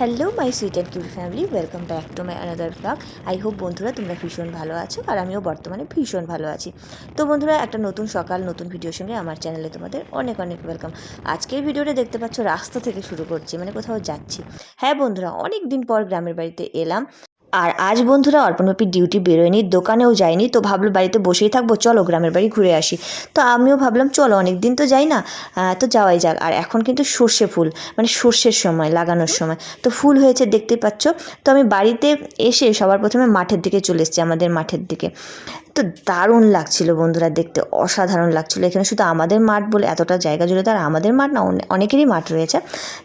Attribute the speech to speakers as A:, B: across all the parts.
A: Hello my sweet and cute family welcome back to my another blog I hope বন্ধুরা তোমরা ভীষণ ভালো আছো আর আমিও বর্তমানে ভীষণ ভালো আছি। তো বন্ধুরা, একটা নতুন সকাল, নতুন ভিডিওর সঙ্গে আমার চ্যানেলে তোমাদের অনেক অনেক ওয়েলকাম আজকের ভিডিওটা দেখতে পাচ্ছ, রাস্তা থেকে শুরু করছি মানে কোথাও যাচ্ছি। হ্যাঁ বন্ধুরা অনেক দিন পর গ্রামের বাড়িতে এলাম। আর আজ বন্ধুরা অর্পণবাপির ডিউটি বেরোয়নি, দোকানেও যায়নি, তো ভাবলো বাড়িতে বসেই থাকব, চলো গ্রামের বাড়ি ঘুরে আসি। তো আমিও ভাবলাম, চলো অনেক দিন তো যাই না তো যাওয়াই যাক। আর এখন কিন্তু সর্ষে ফুল মানে সর্ষের সময়, লাগানোর সময়। তো ফুল হয়েছে দেখতে পাচ্ছ। তো আমি বাড়িতে এসে সবার প্রথমে মাঠের দিকে চলে এসেছি, আমাদের মাঠের দিকে। তো দারুণ লাগছিল বন্ধুরা, দেখতে অসাধারণ লাগছিল। এখানে শুধু আমাদের মাঠ বলে এতটা জায়গা জুড়ে তো আর আমাদের মাঠ না অনেকেরই মাঠ রয়েছে।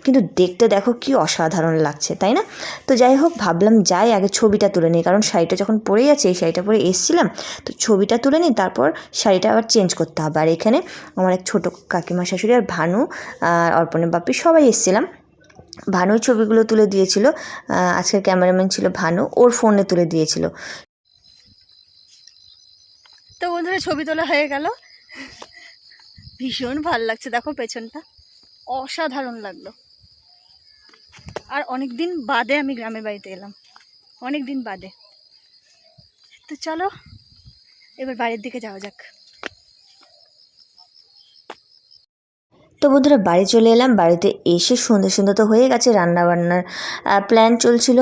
A: কিন্তু দেখতে দেখো কি অসাধারণ লাগছে, তাই না? তো যাই হোক, ভাবলাম যাই, আগে ছবিটা তুলে নিই। কারণ শাড়িটা যখন পরেই আছে, এই শাড়িটা পরে এসেছিলাম, তো ছবিটা তুলে নিই, তারপর শাড়িটা আবার চেঞ্জ করতে হবে। আর এখানে আমার এক ছোটো কাকিমা শাশুড়ি আর ভানু, আর অর্পণের বাপি সবাই এসেছিলাম। ভানুই ছবিগুলো তুলে দিয়েছিল আজকের ক্যামেরাম্যান ছিল ভানু, ওর ফোনে তুলে দিয়েছিল।
B: বন্ধুরা ছবি তোলা হয়ে গেল। ভীষণ ভালো লাগছে, দেখো পেছনটা। অসাধারণ লাগল। আর অনেক দিন বাদে আমি গ্রামের বাড়িতে এলাম। অনেক দিন বাদে। তো চলো, এবার বাড়ির দিকে যাওয়া যাক।
A: তো বন্ধুরা বাড়ি চলে এলাম। বাড়িতে এসে সুন্দর সুন্দর তো হয়ে গেছে রান্না বান্নার প্ল্যান চলছিল।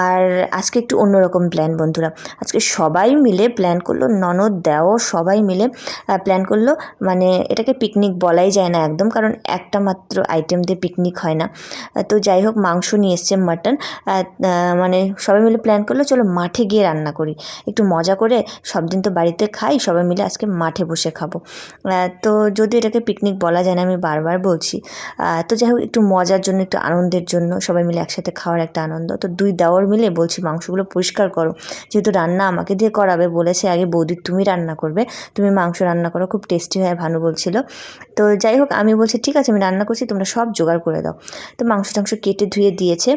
A: আর আজকে একটু অন্যরকম প্ল্যান বন্ধুরা। আজকে সবাই মিলে প্ল্যান করল, ননদ দেও সবাই মিলে প্ল্যান করল। মানে এটাকে পিকনিক বলাই যায় না একদম, কারণ একটা মাত্র আইটেম দিয়ে পিকনিক হয় না। তো যাই হোক, মাংস নিয়ে এসছে মাটন মানে সবাই মিলে প্ল্যান করল, চলো মাঠে গিয়ে রান্না করি। একটু মজা করে সব দিন তো বাড়িতে খাই, সবাই মিলে আজকে মাঠে বসে খাব। তো যদি এটাকে পিকনিক বলা যায় না, আমি বারবার বলছি। তো যাই হোক একটু মজার জন্য, একটু আনন্দের জন্য সবাই মিলে একসাথে খাওয়ার একটা আনন্দ। তো দুই দেওয়ার মিলে বলছি, মাংসগুলো পরিষ্কার করো। যেহেতু রান্না আমাকে দিয়ে করাবে, বলেছে আগে বৌদি তুমি রান্না করবে। তুমি মাংস রান্না করো, খুব টেস্টি হয় ভানু বলছিল। তো যাই হোক আমি বলছি, ঠিক আছে, আমি রান্না করছি, তোমরা সব জোগাড় করে দাও। তো মাংস টাংস কেটে ধুয়ে দিয়েছে।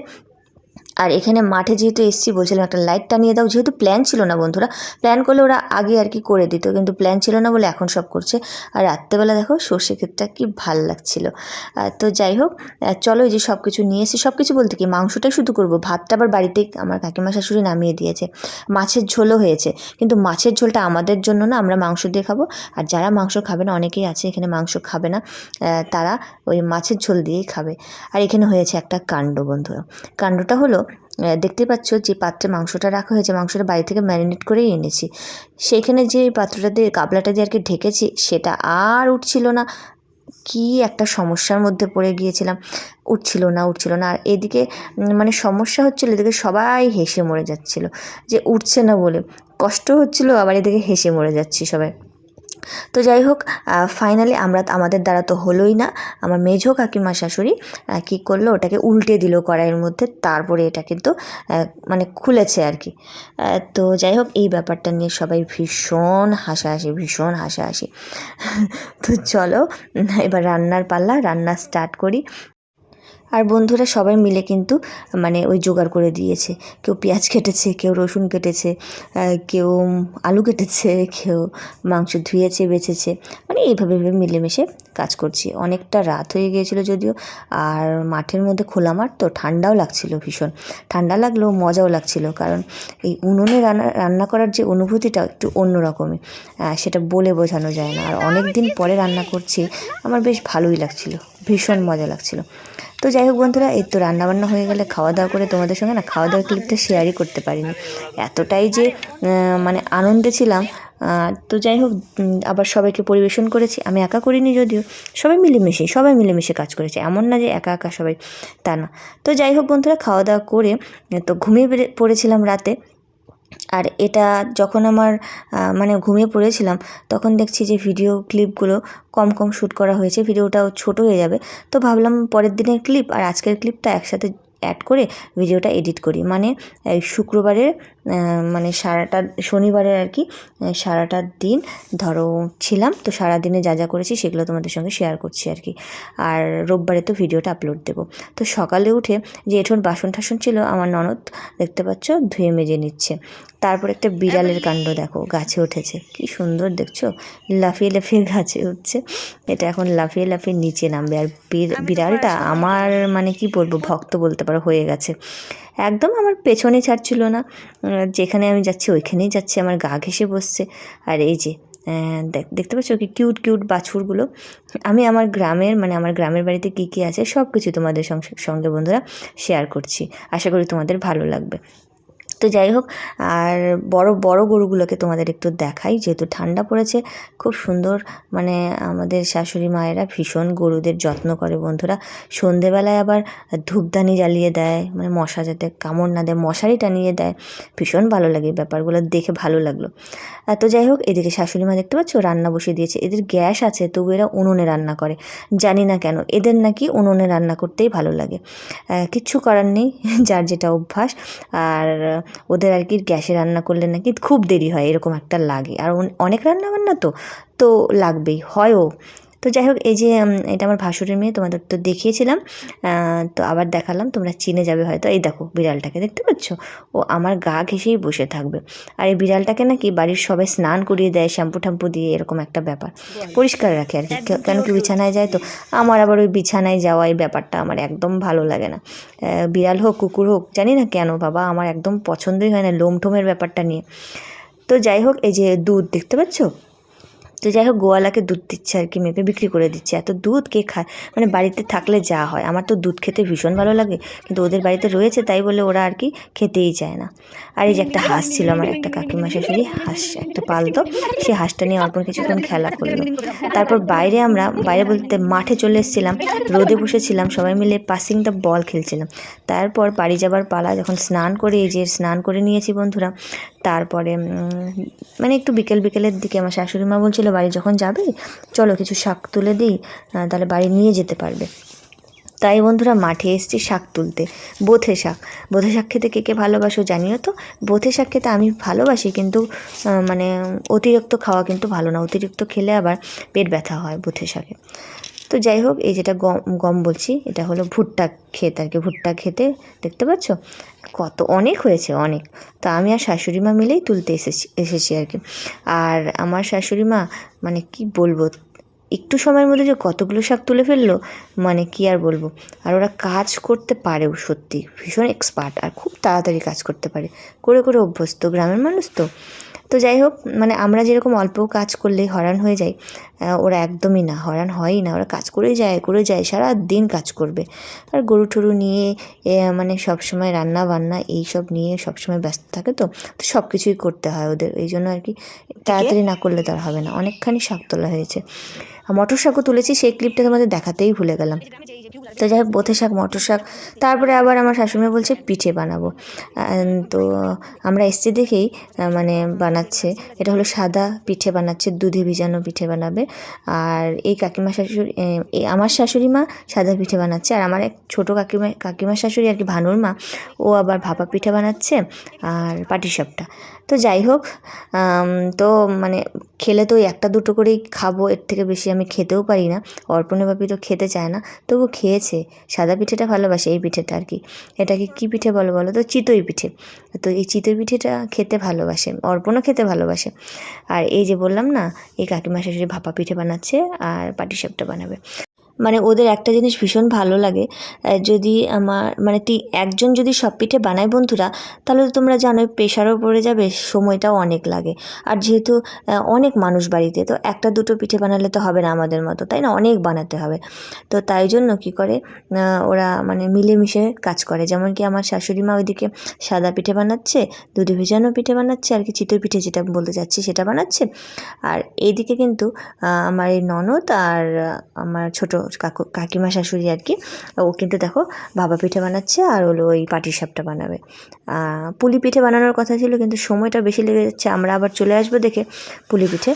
A: আর এখানে মাঠে যেহেতু এসছি, বলছিলাম একটা লাইট টানিয়ে দাও। যেহেতু প্ল্যান ছিল না বন্ধুরা প্ল্যান করলে ওরা আগে আর কি করে দিত, কিন্তু প্ল্যান ছিল না বলে এখন সব করছে। আর রাত্রেবেলা দেখো সর্ষে ক্ষেতটা কি ভালো লাগছিল। তো যাই হোক চলো এই যে সব কিছু নিয়ে এসে সব কিছু বলতে কি মাংসটাই শুধু করব। ভাতটা আবার বাড়িতেই আমার কাকিমা শাশুড়ি নামিয়ে দিয়েছে। মাছের ঝোলও হয়েছে, কিন্তু মাছের ঝোলটা আমাদের জন্য না, আমরা মাংস দিয়ে খাব। আর যারা মাংস খাবে না, অনেকেই আছে এখানে মাংস খাবে না তারা ওই মাছের ঝোল দিয়েই খাবে। আর এখানে হয়েছে একটা কাণ্ড বন্ধুরা। কাণ্ডটা হলো দেখতে পাচ্ছ যে পাত্রে মাংসটা রাখা হয়েছে, মাংসটা বাড়ি থেকে ম্যারিনেট করেই এনেছি। সেখানে যে পাত্রটা দিয়ে গাবলাটা দিয়ে আর কি ঢেকেছি, সেটা আর উঠছিল না। কি একটা সমস্যার মধ্যে পড়ে গিয়েছিলাম। উঠছিল না উঠছিল না। আর এদিকে মানে সমস্যা হচ্ছিল, এদিকে সবাই হেসে মরে যাচ্ছিল। যে উঠছে না বলে। কষ্ট হচ্ছিল, আবার এদিকে হেসে মরে যাচ্ছি সবাই। তো যাই হোক ফাইনালি আমরা আমাদের দ্বারা তো হলোই না। আমার মেঝো কাকিমা শাশুড়ি কী করল, ওটাকে উল্টে দিল কড়াইয়ের মধ্যে, তারপরে এটা কিন্তু মানে খুলেছে আর কি। তো যাই হোক, এই ব্যাপারটা নিয়ে সবাই ভীষণ হাসাহাসি ভীষণ হাসাহাসি। তো চলো, এবার রান্নার পাল্লা, রান্না স্টার্ট করি। আর বন্ধুরা সবাই মিলে কিন্তু মানে ওই জোগাড় করে দিয়েছে। কেউ পেঁয়াজ কেটেছে, কেউ রসুন কেটেছে কেউ আলু কেটেছে, কেউ মাংস ধুয়েছে, বেছেছে। মানে এইভাবে মিলেমিশে কাজ করছি। অনেকটা রাত হয়ে গিয়েছিল যদিও, আর মাঠের মধ্যে খোলা মাঠ, তো ঠান্ডাও লাগছিল ভীষণ। ঠান্ডা লাগলেও মজাও লাগছিল, কারণ এই উনুনে রান্না রান্না করার যে অনুভূতিটা একটু অন্যরকমই। সেটা বলে বোঝানো যায় না। আর অনেক দিন পরে রান্না করছি, আমার বেশ ভালোই লাগছিল, ভীষণ মজা লাগছিল। তো যাই হোক বন্ধুরা, এই তো রান্নাবান্না হয়ে গেলে খাওয়া দাওয়া করে তোমাদের সঙ্গে না খাওয়া দাওয়ার ক্লিপটা শেয়ারই করতে পারিনি। এতটাই যে মানে আনন্দে ছিলাম। তো যাই হোক আবার সবাইকে পরিবেশন করেছি। আমি একা করিনি যদিও, সবাই মিলেমিশে সবাই মিলেমিশে কাজ করেছে। এমন না যে একা একা সবাই তা না। তো যাই হোক বন্ধুরা খাওয়া দাওয়া করে, তো ঘুমিয়ে পড়েছিলাম রাতে। আর এটা যখন আমার মানে ঘুমিয়ে পড়েছিলাম, তখন দেখছি যে ভিডিও ক্লিপগুলো কম কম শ্যুট করা হয়েছে ভিডিওটাও ছোট হয়ে যাবে। তো ভাবলাম পরের দিনের ক্লিপ আর আজকের ক্লিপটা একসাথে অ্যাড করে ভিডিওটা এডিট করি। মানে শুক্রবারের মানে সারাটা শনিবারের আর কি সারাটা দিন ধরো ছিলাম তো সারা দিনে যা যা করেছি সেগুলো তোমাদের সঙ্গে শেয়ার করছি আর কি। আর রোববারে তো ভিডিওটা আপলোড দেবো। তো সকালে উঠে যে এঠোন বাসন টাসন ছিল আমার ননদ দেখতে পাচ্ছ ধুয়ে মেজে নিচ্ছে। তারপর একটা বিড়ালের কাণ্ড দেখো গাছে উঠেছে। কি সুন্দর দেখছ? লাফিয়ে লাফিয়ে গাছে উঠছে। এটা এখন লাফিয়ে লাফিয়ে নিচে নামবে। আর বিড়ালটা আমার মানে কি বলব ভক্ত বলতে পারো হয়ে গেছে। একদম আমার পেছনে ছাড়ছিল না। যেখানে আমি যাচ্ছি ওইখানেই যাচ্ছে, আমার গা ঘেসে বসছে। আর এই যে দেখতে পাচ্ছ কি কিউট কিউট বাছুরগুলো? আমি আমার গ্রামের মানে আমার গ্রামের বাড়িতে কী কী আছে সব কিছু তোমাদের সঙ্গে বন্ধুরা শেয়ার করছি। আশা করি তোমাদের ভালো লাগবে। তো যাই হোক, আর বড় বড় গরুগুলোকে তোমাদের একটু দেখাই। যেহেতু ঠান্ডা পড়েছে, খুব সুন্দর মানে আমাদের শাশুড়ি মায়েরা ভীষণ গরুদের যত্ন করে বন্ধুরা। সন্ধেবেলায় আবার ধূপদানি জ্বালিয়ে দেয় মানে মশা যাতে কামড় না দেয়, মশারি টানিয়ে দেয়। ভীষণ ভালো লাগে ব্যাপারগুলো, দেখে ভালো লাগল। তো যাই হোক, এদিকে শাশুড়ি মা দেখতে পাচ্ছ? রান্না বসিয়ে দিয়েছে। এদের গ্যাস আছে, তবু এরা উনুনে রান্না করে। জানি না কেন, এদের নাকি উনুনে রান্না করতেই ভালো লাগে। কিচ্ছু করার নেই, যার যেটা অভ্যাস। আর ওদের আর কি গ্যাসে রান্না করলে নাকি খুব দেরি হয়, এরকম একটা লাগে। আর অনেক রান্না বান্না তো তো লাগবেই, হয়ও। তো যাই হোক এই যে এটা আমার ভাসুরের মেয়ে তোমাদের তো দেখিয়েছিলাম। তো আবার দেখালাম তোমরা চিনে যাবে হয়তো। এই দেখো বিড়ালটাকে দেখতে পাচ্ছ? ও আমার গা ঘেঁষেই বসে থাকবে। আর এই বিড়ালটাকে নাকি বাড়ির সবাই স্নান করিয়ে দেয় শ্যাম্পু ট্যাম্পু দিয়ে এরকম একটা ব্যাপার। পরিষ্কার রাখে আর কি। কেন কি বিছানায় যায় তো? আমার আবার ওই বিছানায় যাওয়া এই ব্যাপারটা আমার একদম ভালো লাগে না। বিড়াল হোক কুকুর হোক জানি না কেন বাবা আমার একদম পছন্দই হয় না লোম টোমের ব্যাপারটা নিয়ে। তো যাই হোক এই যে দুধ দেখতে পাচ্ছ? তো যাই হোক গোয়ালাকে দুধ দিচ্ছে আর কি মেপে, বিক্রি করে দিচ্ছে। এত দুধ কে খায়? মানে বাড়িতে থাকলে যা হয়। আমার তো দুধ খেতে ভীষণ ভালো লাগে, কিন্তু ওদের বাড়িতে রয়েছে তাই বলে ওরা আর কি খেতেই চায় না। আর এই যে একটা হাঁস ছিল আমার একটা কাকিমা শাশুড়ি, হাঁস, একটা পালতো। সে হাঁসটা নিয়ে অল্প কিছুক্ষণ খেলা করল। তারপর বাইরে আমরা, বাইরে বলতে মাঠে চলে এসেছিলাম, রোদে বসেছিলাম, সবাই মিলে পাসিং দ্য বল খেলছিলাম। তারপর বাড়ি যাবার পালা, যখন স্নান করে, এই যে স্নান করে নিয়েছি বন্ধুরা তারপরে মানে একটু বিকেল বিকেলের দিকে আমার শাশুড়ি মা বলছিল, বাড়ি যখন যাবে, চলো কিছু শাক তুলে দিই তাহলে বাড়ি নিয়ে যেতে পারবে। তাই বন্ধুরা, মাঠে এসেছি শাক তুলতে। বোথে শাক। বোথে শাক খেতে কে কে ভালোবাসো জানিও তো? বোথে শাক খেতে আমি ভালোবাসি কিন্তু মানে অতিরিক্ত খাওয়া কিন্তু ভালো না। অতিরিক্ত খেলে আবার পেট ব্যথা হয় বোথে শাকে। তো যাই হোক, এই যেটা গম গম বলছি, এটা হলো ভুট্টা ক্ষেত আর কি, ভুট্টা খেতে দেখতে পাচ্ছ? কত অনেক হয়েছে, অনেক। তো আমি আর শাশুড়ি মা মিলেই তুলতে এসেছি এসেছি আর কি। আর আমার শাশুড়ি মা মানে কি বলব, একটু সময়ের মধ্যে যে কতগুলো শাক তুলে ফেলল মানে কি আর বলব। আর ওরা কাজ করতে পারেও সত্যি, ভীষণ এক্সপার্ট আর খুব তাড়াতাড়ি কাজ করতে পারে। করে করে অভ্যস্ত, গ্রামের মানুষ তো। তো যাই হোক মানে আমরা যেরকম অল্প কাজ করলেই হরান হয়ে যাই ওরা একদমই না হরান হয়ই না, ওরা কাজ করে যায় করে যায় সারা দিন কাজ করবে। আর গরু টরু নিয়ে মানে সবসময় রান্না বান্না এইসব নিয়ে সবসময় ব্যস্ত থাকে তো তো সব কিছুই করতে হয় ওদের, এই জন্য আর কি তাড়াতাড়ি না করলে তার হবে না, অনেকখানি শাক তোলা হয়েছে মটর শাকও তুলেছি, সেই ক্লিপটা তোমাদের দেখাতেই ভুলে গেলাম। তো যাই হোক, বোথে শাক, মটর শাক। তারপরে আবার আমার শাশুড়ি বলছে, পিঠে বানাবো। তো আমরা এসছি দেখেই মানে বানাচ্ছে। এটা হলো সাদা পিঠে বানাচ্ছে, দুধে ভিজানো পিঠে বানাবে। আর এই কাকিমা শাশুড়ি আমার শাশুড়ি মা সাদা পিঠে বানাচ্ছে। আর আমার এক ছোটো কাকিমা কাকিমা শাশুড়ি আর কি ভানুর মা, ও আবার ভাপা পিঠে বানাচ্ছে আর পাটিসাপটা তো যাই হোক তো মানে খেলে তো একটা দুটো করেই খাব, এর থেকে বেশি আমি খেতেও পারি না। অর্পণে বাপি তো খেতে চায় না। তবু খেয়েছে সাদা পিঠেটা ভালোবাসে এই পিঠেটা আর কি। এটাকে কি পিঠে বলো বলো তো? চিতই পিঠে। তো এই চিতই পিঠেটা খেতে ভালোবাসে, অর্পণও খেতে ভালোবাসে। আর এই যে বললাম না, এই কাকিমা শাশুড়ি ভাপা পিঠে বানাচ্ছে আর পাটিসাপটা বানাবে। মানে ওদের একটা জিনিস ভীষণ ভালো লাগে যদি আমার মানে একজন যদি সব পিঠে বানায় বন্ধুরা, তাহলে তো তোমরা জানোই প্রেশারও পড়ে যাবে, সময়টাও অনেক লাগে। আর যেহেতু অনেক মানুষ বাড়িতে, তো একটা দুটো পিঠে বানালে তো হবে না আমাদের মতো, তাই না? অনেক বানাতে হবে। তো তাই জন্য কি করে ওরা মানে মিলেমিশে কাজ করে। যেমন কি আমার শাশুড়ি মা ওইদিকে সাদা পিঠে বানাচ্ছে, দুধে ভেজানো পিঠে বানাচ্ছে, আর কি চিতই পিঠে যেটা বলতে চাচ্ছি সেটা বানাচ্ছে। আর এইদিকে কিন্তু আমার এই ননদ আর আমার ছোট কাকু কাকিমা শাশুড়ি আর কি ও কিন্তু দেখো ভাপা পিঠে বানাচ্ছে আর হলো ওই পাটির সাপটা বানাবে। পুলি পিঠে বানানোর কথা ছিল কিন্তু সময়টা বেশি লেগে যাচ্ছে, আমরা আবার চলে আসব দেখে পুলি পিঠে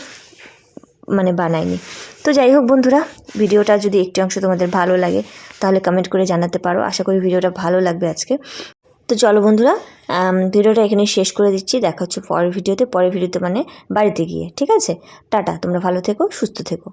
A: মানে বানাইনি তো যাই হোক বন্ধুরা, ভিডিওটা যদি একটি অংশ তোমাদের ভালো লাগে তাহলে কমেন্ট করে জানাতে পারো। আশা করি ভিডিওটা ভালো লাগবে আজকে। তো চলো বন্ধুরা ভিডিওটা এখানে শেষ করে দিচ্ছি। দেখা হচ্ছে পরের ভিডিওতে। পরের ভিডিওতে মানে বাড়িতে গিয়ে, ঠিক আছে? টাটা, তোমরা ভালো থেকো, সুস্থ থেকো।